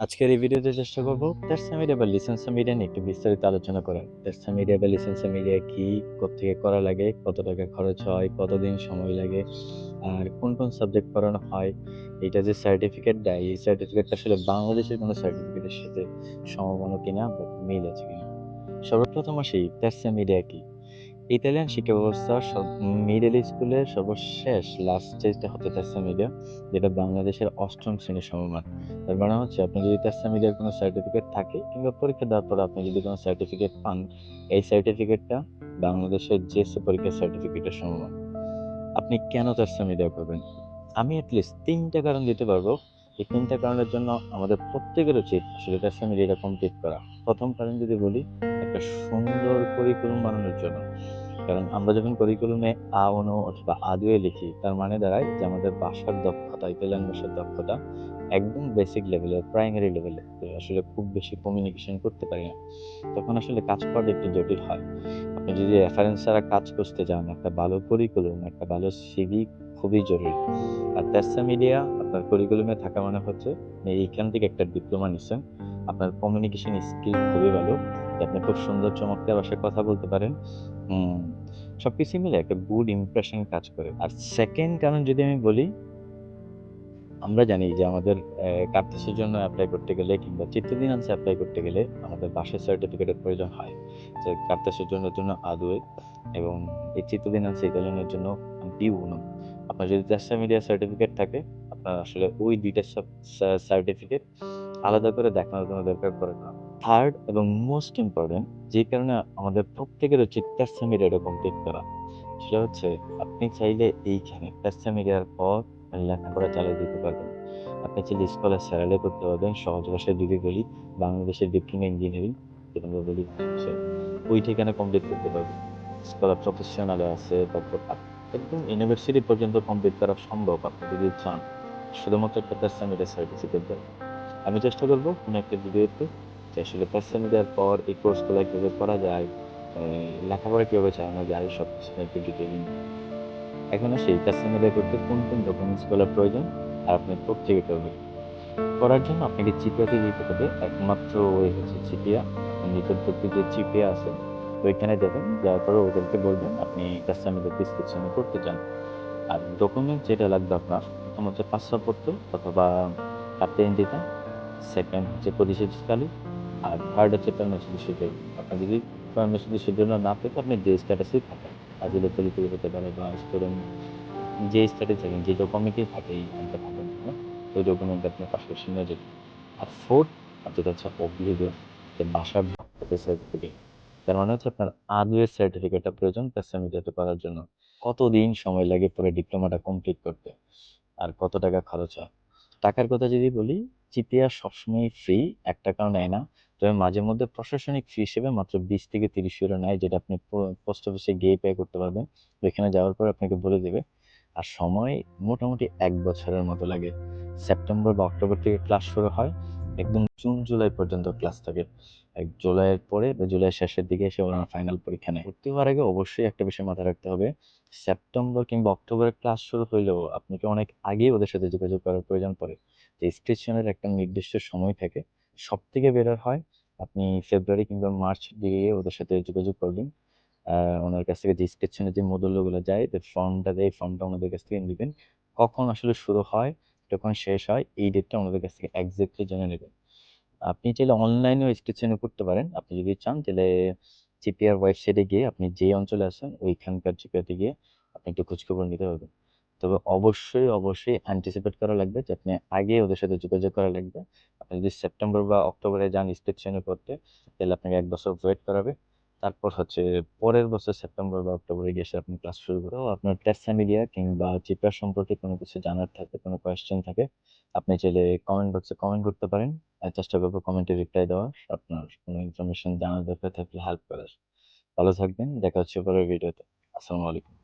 আজকের এই ভিডিওতে চেষ্টা করব টেস্টা মিডিয়া বা লিসেন্সা মিডিয়া নিয়ে একটু বিস্তারিত আলোচনা করার। টেস্টা মিডিয়া বা লিসেন্সা মিডিয়া কি কোথেকে করা লাগে, কত টাকা খরচ হয়, কতদিন সময় লাগে, আর কোন কোন সাবজেক্ট পড়ানো হয় এটা যে সার্টিফিকেট দেয়, এই সার্টিফিকেটটা আসলে বাংলাদেশের কোনো সার্টিফিকেটের সাথে সমমানো কিনা বা মিল আছে কিনা? সর্বপ্রথম আসি টেস্টা মিডিয়া কি? ইতালিয়ান শিক্ষা ব্যবস্থা মিডল স্কুলের সর্বশেষ লাস্ট স্টেজটা হচ্ছে তেসা মিডিয়া যেটা বাংলাদেশের অষ্টম শ্রেণির সমমান। তার মানে হচ্ছে আপনি যদি তেসা মিডিয়ার কোনো সার্টিফিকেট থাকে কিংবা পরীক্ষা দেওয়ার পর আপনি যদি কোনো সার্টিফিকেট পান, এই সার্টিফিকেটটা বাংলাদেশের জেএসএ পরীক্ষার সার্টিফিকেটের সমমান। আপনি কেন তেসা মিডিয়া করবেন? আমি অ্যাটলিস্ট তিনটা কারণ দিতে পারব। এই তিনটা কারণের জন্য আমাদের প্রত্যেকের উচিত আসলে তেসা মিডিয়াটা কমপ্লিট করা। প্রথম কারণ যদি বলি, একটা সুন্দর পরিকল্পনা বানানোর জন্য। কারণ আমরা যখন কারিকুলামে আ অনু অথবা আদুয়ে লিখি, তার মানে দাঁড়ায় যে আমাদের ভাষার দক্ষতা ইতালিয়ান ভাষার দক্ষতা একদম বেসিক লেভেলের প্রাইমারি লেভেলে আসলে খুব বেশি কমিউনিকেশন করতে পারি না। তখন আসলে কাজ করাটা একটু জটিল হয়। আপনি যদি রেফারেন্স ছাড়া কাজ করতে যান, একটা ভালো পরিকল্পনা একটা ভালো সিভি খুবই জরুরি। আর তেসা মিডিয়া আপনার কারিকুলামে থাকা মানে হচ্ছে এইখান থেকে একটা ডিপ্লোমা নিচ্ছেন আপনার কমিউনিকেশন স্কিল খুবই ভালো। আপনি খুব সুন্দর, চমৎকার ভাষায় কথা বলতে পারেন। সব কিছু মিলে একটা গুড ইমপ্রেশন কাজ করে। আর সেকেন্ড কারণ যদি আমি বলি, আমরা জানি যে আমাদের কার্তেসের জন্য অ্যাপ্লাই করতে গেলে কিংবা চিত্তদিনাংশে অ্যাপ্লাই করতে গেলে আমাদের বাসের সার্টিফিকেটের প্রয়োজন হয়। যে কার্তেসের জন্য জন্য আদুয়ে এবং এই চিত্তদিনাংশে ইতালিয়ানের জন্য বি উনো আপনার যদি চারশা মিডিয়া সার্টিফিকেট থাকে, আপনার আসলে ওই দুইটা সার্টিফিকেট আলাদা করে দেখানোর কোনো দরকার পড়ে না। থার্ড এবং মোস্ট ইম্পর্টেন্ট যে কারণে আমাদের প্রত্যেকের উচিত টাস্টা মিডিয়াটা কমপ্লিট করা সেটা হচ্ছে আপনি চাইলে এইখানে মিডিয়ার পর লেখাপড়া চালিয়ে দিতে পারবেন। আপনি চাইলে স্কলার স্যারালে করতে পারবেন, সহজ ভাষায় ডিগ্রি বলি, বাংলাদেশের ডিপ্লোমা ইঞ্জিনিয়ারিং যেটা বলি ওই ঠিকানা কমপ্লিট করতে পারবেন। স্কলার প্রফেশনালে আছে, তারপর একদম ইউনিভার্সিটি পর্যন্ত কমপ্লিট করা সম্ভব, আপনি যদি চান। শুধুমাত্র একটা মিডিয়া সার্টিফিকেট দেয় আমি চেষ্টা করব কোনো একটা ভিডিওতে যে আসলে পার্সোনাল দেওয়ার পর এই কোর্সগুলো কীভাবে করা যায় লেখাপড়া কীভাবে চালানো যায় সব কিছু একটু ডিটেলিং এখন আসি সেই পার্সোনাল করতে কোন কোন ডকুমেন্টসগুলোর প্রয়োজন আর আপনি কোথেকে করবেন করার জন্য আপনাকে চিপিয়াতে যেতে হবে, একমাত্র ওই হচ্ছে চিপিয়া নিকটবর্তী যে চিপিয়া আছে, ওইখানে যাবেন, যাওয়ার পরে ওদেরকে বলবেন আপনি কাস্টমারের ডিসক্রিপশনে করতে চান। আর ডকুমেন্ট যেটা লাগবে আপনার, প্রথম হচ্ছে পাসপোর্ট অথবা কাপতে ইন্ডিকা সেকেন্ড হচ্ছে প্রতিষ্ঠাকালী আর থার্ড হচ্ছে পারমিশন শিডিউল আপনার যদি পারমিশন শিডিউল না পেতে আপনি যে স্ট্যাটাসেই থাকেন। আজিলে তলিতে হতে পারে বা স্টুডেন্ট যে স্ট্যাটাস থাকেন, যে ডকুমেন্টেই থাকে, এই নামটা থাকেন ওই ডকুমেন্ট আপনার পাশাপাশি নিয়ে যাবেন। আর ফোর্থ যেটা হচ্ছে অভিযোগ যে বাসার সার্টিফিকেট তার মানে হচ্ছে আপনার আদুয়ের সার্টিফিকেটটা প্রয়োজন প্যাসেমিটাতে করার জন্য কতদিন সময় লাগে পরে ডিপ্লোমাটা কমপ্লিট করতে? আর কত টাকা খরচ হয়? টাকার কথা যদি বলি জিপিআর সবসময় ফ্রি এক টাকাও নেয় না তবে মাঝে মধ্যে প্রশাসনিক ফি হিসেবে মাত্র বিশ থেকে তিরিশ ইউরো নেয়, যেটা আপনি পোস্ট অফিসে গিয়ে পে করতে পারবেন। ওইখানে যাওয়ার পর আপনাকে বলে দেবে, আর সময় মোটামুটি এক বছরের মতো লাগে। সেপ্টেম্বর বা অক্টোবর থেকে ক্লাস শুরু হয়, একদম জুন জুলাই পর্যন্ত ক্লাস থাকে। এক জুলাইয়ের পরে বা জুলাইয়ের শেষের দিকে এসে ওরা ফাইনাল পরীক্ষা নেয়। ভর্তি হওয়ার আগে অবশ্যই একটা বিষয় মাথায় রাখতে হবে সেপ্টেম্বর কিংবা অক্টোবরের ক্লাস শুরু হইলেও আপনাকে অনেক আগেই ওদের সাথে যোগাযোগ করার প্রয়োজন পড়ে। যে স্টেশনের একটা নির্দিষ্ট সময় থাকে সব থেকে বেটার হয়। আপনি ফেব্রুয়ারি কিংবা মার্চ দিয়ে ওদের সাথে যোগাযোগ করবেন ওনার কাছ থেকে যে স্কেচনের যে মডেলগুলো যায় যে ফর্মটা দেয় ফর্মটা ওনাদের কাছ থেকে নেবেন। কখন আসলে শুরু হয়, যখন শেষ হয়, এই ডেটটা ওনাদের কাছ থেকে একজ্যাক্টলি জেনে নেবেন। আপনি চাইলে অনলাইনেও স্কেচনে করতে পারেন। আপনি যদি চান, তাহলে জিপিআর ওয়েবসাইটে গিয়ে আপনি যে অঞ্চলে আছেন, ওইখানকার জিপিআতে গিয়ে আপনি একটু খোঁজখবর নিতে পারবেন। তবে অবশ্যই অবশ্যই অ্যান্টিসিপেট করা লাগবে যে আপনি আগে ওদের সাথে যোগাযোগ করা লাগবে। আপনি যদি সেপ্টেম্বর বা অক্টোবরে যান ইনস্পেকশনে করতে, তাহলে আপনাকে এক বছর ওয়েট করাবে। তারপর হচ্ছে পরের বছর সেপ্টেম্বর বা অক্টোবরে গিয়ে আপনি ক্লাস শুরু করো আপনার টেস্ট মিডিয়া কিংবা চিপার সম্পর্কে কোনো কিছু জানার থাকে, কোনো কোয়েশ্চেন থাকে, আপনি চাইলে কমেন্ট বক্সে কমেন্ট করতে পারেন। চেষ্টা করব কমেন্টে রিপ্লাই দেওয়ার। আপনার কোনো ইনফরমেশন জানার দরকার থাকলে হেল্প করার। ভালো থাকবেন। দেখা হচ্ছে পরের ভিডিওতে আসসালামু আলাইকুম।